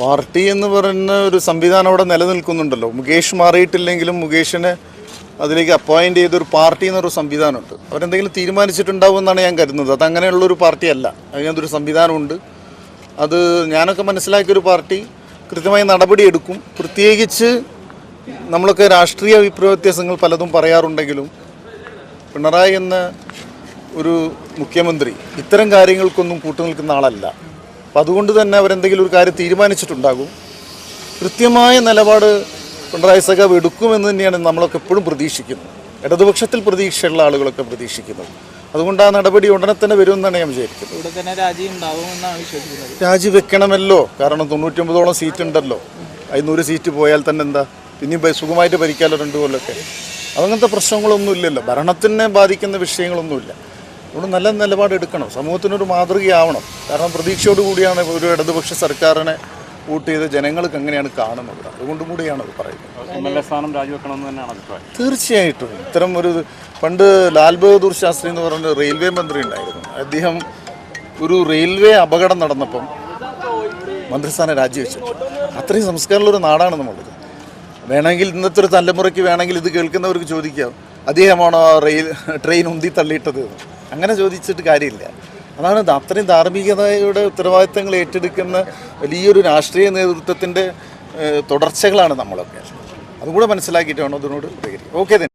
Party എന്ന് പറയുന്ന ഒരു സംവിധാനം അവിടെ നിലനിൽക്കുന്നുണ്ടല്ലോ. മുകേഷ് മാറിയിട്ടില്ലെങ്കിലും മുകേഷിനെ അതിലേക്ക് അപ്പോയിന്റ് ചെയ്ത ഒരു പാർട്ടി എന്നൊരു സംവിധാനമുണ്ട്. അവരെന്തെങ്കിലും തീരുമാനിച്ചിട്ടുണ്ടാവും എന്നാണ് ഞാൻ കരുതുന്നത്. അത് അങ്ങനെയുള്ള ഒരു പാർട്ടിയല്ല. അതിനകത്തൊരു സംവിധാനമുണ്ട്. അത് ഞാനൊക്കെ മനസ്സിലാക്കിയൊരു പാർട്ടി കൃത്യമായി നടപടിയെടുക്കും പ്രത്യേകിച്ച് നമ്മളൊക്കെ രാഷ്ട്രീയ അഭിപ്രായ വ്യത്യാസങ്ങൾ പലതും പറയാറുണ്ടെങ്കിലും പിണറായി എന്ന ഒരു മുഖ്യമന്ത്രി ഇത്തരം കാര്യങ്ങൾക്കൊന്നും കൂട്ടുനിൽക്കുന്ന ആളല്ല. അപ്പം അതുകൊണ്ട് തന്നെ അവരെന്തെങ്കിലും ഒരു കാര്യം തീരുമാനിച്ചിട്ടുണ്ടാകും. കൃത്യമായ നിലപാട് പിണറായി സഖാവ് എടുക്കുമെന്ന് തന്നെയാണ് നമ്മളൊക്കെ എപ്പോഴും പ്രതീക്ഷിക്കുന്നത്. ഇടതുപക്ഷത്തിൽ പ്രതീക്ഷയുള്ള ആളുകളൊക്കെ പ്രതീക്ഷിക്കുന്നത്. അതുകൊണ്ട് ആ നടപടി ഉടനെ തന്നെ വരുമെന്നാണ് ഞാൻ വിചാരിക്കുന്നത്. ഇവിടെ തന്നെ രാജി ഉണ്ടാവുമെന്നാണ് വിശ്വസിക്കുന്നത്. രാജിവെക്കണമല്ലോ കാരണം തൊണ്ണൂറ്റൊമ്പതോളം സീറ്റ് ഉണ്ടല്ലോ അതിനൊരു സീറ്റ് പോയാൽ തന്നെ എന്താ? പിന്നെയും സുഖമായിട്ട് ഭരിക്കാമല്ലോ രണ്ടു കൊല്ലമൊക്കെ. അതങ്ങനത്തെ പ്രശ്നങ്ങളൊന്നും ഇല്ലല്ലോ ഭരണത്തിനെ ബാധിക്കുന്ന വിഷയങ്ങളൊന്നുമില്ല. അതുകൊണ്ട് നല്ല നിലപാടെടുക്കണം സമൂഹത്തിനൊരു മാതൃകയാവണം. കാരണം പ്രതീക്ഷയോടുകൂടിയാണ് ഒരു ഇടതുപക്ഷ സർക്കാരിനെ വോട്ട് ചെയ്ത് ജനങ്ങൾക്ക് എങ്ങനെയാണ് കാണുന്നത്. അതുകൊണ്ടും കൂടിയാണ് അത് പറയുന്നത്. തീർച്ചയായിട്ടും. ഇത്തരം ഒരു പണ്ട് ലാൽ ബഹദൂർ ശാസ്ത്രി എന്ന് പറഞ്ഞ റെയിൽവേ മന്ത്രി ഉണ്ടായിരുന്നു. അദ്ദേഹം ഒരു റെയിൽവേ അപകടം നടന്നപ്പം മന്ത്രിസ്ഥാനം രാജിവെച്ചു അത്രയും സംസ്കാരമുള്ള ഒരു നാടാണ് നമ്മുടേത് വേണമെങ്കിൽ ഇന്നത്തെ ഒരു തലമുറയ്ക്ക് വേണമെങ്കിൽ ഇത് കേൾക്കുന്നവർക്ക് ചോദിക്കാം അദ്ദേഹമാണോ ആ റെയിൽ ട്രെയിൻ ഉന്തി തള്ളിയിട്ടത്. അങ്ങനെ ചോദിച്ചിട്ട് കാര്യമില്ല. അതാണ് അത്രയും ധാർമ്മികതയുടെ ഉത്തരവാദിത്തങ്ങൾ ഏറ്റെടുക്കുന്ന വലിയൊരു രാഷ്ട്രീയ നേതൃത്വത്തിന്റെ തുടർച്ചകളാണ് നമ്മളൊക്കെ. അതുകൂടെ മനസ്സിലാക്കിയിട്ട് വേണം അതിനോട് പ്രതികരിക്കുക ഓക്കെ